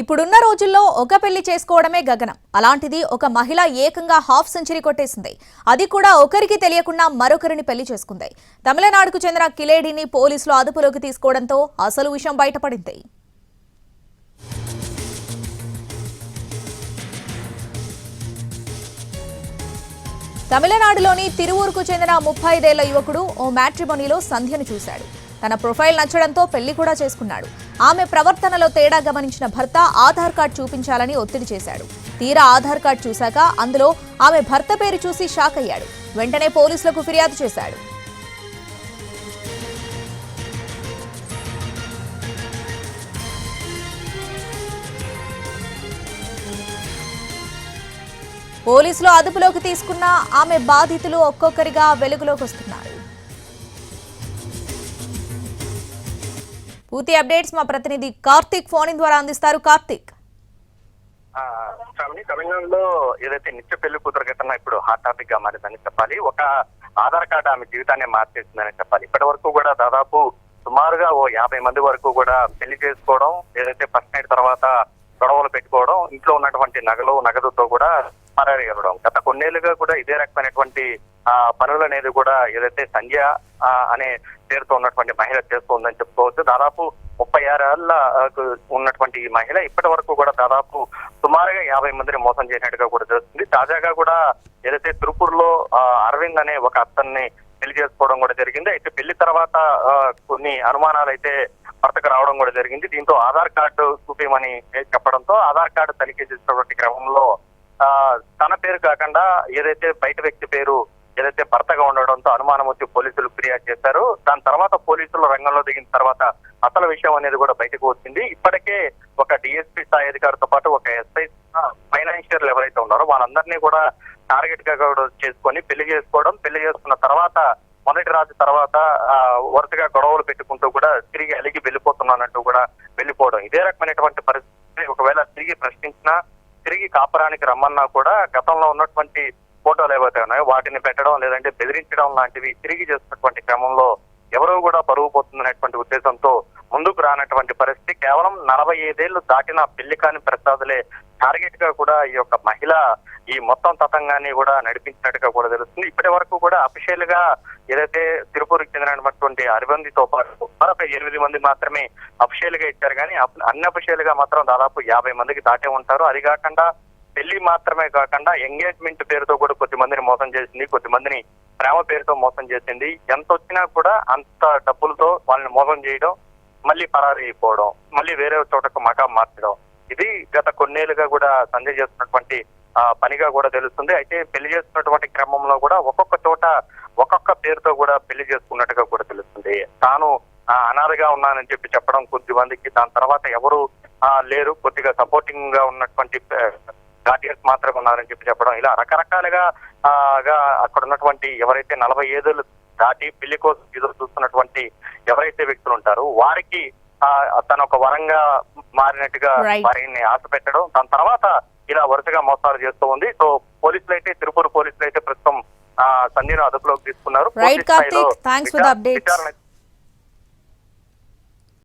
ఇప్పుడున్న రోజుల్లో ఒక పెళ్ళి చేసుకోవడమే గగనం. అలాంటిది ఒక మహిళ ఏకంగా హాఫ్ సెంచరీ కొట్టేసింది. అది కూడా ఒకరికి తెలియకుండా మరొకరిని పెళ్ళి చేసుకుంది. తమిళనాడుకు చెందిన కిలేడిని పోలీసులు అదుపులోకి తీసుకోవడంతో అసలు విషయం బయటపడింది. తమిళనాడులోని తిరువూరుకు చెందిన ముప్పై ఐదేళ్ళ యువకుడు ఓ మ్యాట్రిమోనీలో సంధ్యను చూశాడు. తన ప్రొఫైల్ నచ్చడంతో పెళ్ళి కూడా చేసుకున్నాడు. ఆమె ప్రవర్తనలో తేడా గమనించిన భర్త ఆధార్ కార్డ్ చూపించాలని ఒత్తిడి చేశాడు. తీరా ఆధార్ కార్డ్ చూశాక అందులో ఆమె భర్త పేరు చూసి షాక్ అయ్యాడు. వెంటనే పోలీసులకు ఫిర్యాదు చేశాడు. పోలీసులు అదుపులోకి తీసుకున్న ఆమె బాధితులు ఒక్కొక్కరిగా వెలుగులోకి వస్తున్నారు. పూర్తి అప్డేట్స్ మా ప్రతినిధి కార్తీక్ ఫోన్ ద్వారా అందిస్తారు. కార్తీక్. తమిళనాడులో ఏదైతే నిత్య పెళ్ళి కూతురు ఘటన ఇప్పుడు హాట్ టాపిక్గా మారిందని చెప్పాలి ఒక ఆధార్ కార్డు ఆమె జీవితాన్ని మార్చేసిందని చెప్పాలి. ఇప్పటి వరకు కూడా దాదాపు సుమారుగా ఓ యాభై మంది వరకు కూడా పెళ్ళి చేసుకోవడం ఏదైతే ఫస్ట్ నైట్ తర్వాత గొడవలు పెట్టుకోవడం ఇంట్లో ఉన్నటువంటి నగలు నగదుతో కూడా పరారియగలడం గత కొన్నేళ్ళుగా కూడా ఇదే రకమైనటువంటి ఆ పనులు అనేది కూడా ఏదైతే సంధ్య అనే పేరుతో ఉన్నటువంటి మహిళ చేస్తోందని చెప్పుకోవచ్చు. దాదాపు ముప్పై ఆరేళ్ళ ఉన్నటువంటి ఈ మహిళ ఇప్పటి వరకు కూడా దాదాపు సుమారుగా యాభై మందిని మోసం చేసినట్టుగా కూడా తెలుస్తుంది. తాజాగా కూడా ఏదైతే తిరుపూర్లో ఆ, అరవింద్ అనే ఒక అతన్ని పెళ్ళి చేసుకోవడం కూడా జరిగింది. అయితే పెళ్ళి తర్వాత ఆ, కొన్ని అనుమానాలు అయితే భర్తకు రావడం కూడా జరిగింది. దీంతో ఆధార్ కార్డు చూపించమని చెప్పడంతో ఆధార్ కార్డు తనిఖీ చేసినటువంటి క్రమంలో ఆ, తన పేరు కాకుండా ఏదైతే బయట వ్యక్తి పేరు ఏదైతే భర్తగా ఉండడంతో అనుమానం వచ్చి పోలీసులు ఫిర్యాదు చేశారు. దాని తర్వాత పోలీసులు రంగంలో దిగిన తర్వాత అసలు విషయం అనేది కూడా బయటకు వచ్చింది. ఇప్పటికే ఒక డిఎస్పీ స్థాయి అధికారితో పాటు ఒక ఎస్ఐ ఫైనాన్షియల్ ఎవరైతే ఉన్నారో వాళ్ళందరినీ కూడా టార్గెట్గా కూడా చేసుకొని పెళ్ళి చేసుకోవడం పెళ్ళి చేసుకున్న తర్వాత మొదటి రాత్రి తర్వాత వరుసగా గొడవలు పెట్టుకుంటూ కూడా తిరిగి అలిగి వెళ్ళిపోతున్నానంటూ కూడా వెళ్ళిపోవడం. ఇదే రకమైనటువంటి పరిస్థితి. ఒకవేళ తిరిగి ప్రశ్నించినా తిరిగి కాపురానికి రమ్మన్నా కూడా గతంలో ఉన్నటువంటి ఫోటోలు ఏవైతే ఉన్నాయో వాటిని పెట్టడం లేదంటే బెదిరించడం లాంటివి తిరిగి చేస్తున్నటువంటి క్రమంలో ఎవరో కూడా పరువు పోతుందనేటువంటి ఉద్దేశంతో ముందుకు రానటువంటి పరిస్థితి కేవలం నలభై ఐదేళ్ళు దాటిన పెళ్ళి కాని ప్రసాదులే. టార్గెట్గా కూడా ఈ యొక్క మహిళ ఈ మొత్తం తతంగాన్ని కూడా నడిపించినట్టుగా కూడా తెలుస్తుంది. ఇప్పటి వరకు కూడా అఫీషియల్గా ఏదైతే తిరుపూరికి చెందినటువంటి అరవిందితో పాటు మరొక ఎనిమిది మంది మాత్రమే అఫీషియల్గా ఇచ్చారు. కానీ అన్ అఫీషియల్గా మాత్రం దాదాపు యాభై మందికి దాటే ఉంటారు. అది కాకుండా పెళ్ళి మాత్రమే కాకుండా ఎంగేజ్మెంట్ పేరుతో కూడా కొద్ది మందిని మోసం చేసింది కొద్ది మందిని ప్రేమ పేరుతో మోసం చేసింది. ఎంత వచ్చినా కూడా అంత డబ్బులతో వాళ్ళని మోసం చేయడం మళ్ళీ పరారి అయిపోవడం మళ్ళీ వేరే చోటకు మకా మార్చడం. ఇది గత కొన్నేళ్ళుగా కూడా సంజయ్ చేస్తున్నటువంటి ఆ, పనిగా కూడా తెలుస్తుంది. అయితే పెళ్ళి చేస్తున్నటువంటి క్రమంలో కూడా ఒక్కొక్క చోట ఒక్కొక్క పేరుతో కూడా పెళ్ళి చేసుకున్నట్టుగా కూడా తెలుస్తుంది. తాను అనాథగా ఉన్నానని చెప్పి చెప్పడం కొద్ది మందికి దాని తర్వాత ఎవరు లేరు. కొద్దిగా సపోర్టింగ్గా ఉన్నటువంటి గార్డియన్స్ మాత్రమే ఉన్నారని చెప్పి చెప్పడం. ఇలా రకరకాలుగా అక్కడ ఉన్నటువంటి ఎవరైతే నలభై ఏళ్ళు దాటి పెళ్ళి కోసం ఎదురు చూస్తున్నటువంటి ఎవరైతే వ్యక్తులు ఉంటారో వారికి తను ఒక వరంగా మారినట్టుగా. వారిని ఆశ పెట్టడం. దాని తర్వాత ఇలా వరుసగా మోసాలు చేస్తూ ఉంది. సో పోలీసులు అయితే తిరుపూరు పోలీసులు అయితే ప్రస్తుతం సంధ్యను అదుపులోకి తీసుకున్నారు. విచారణ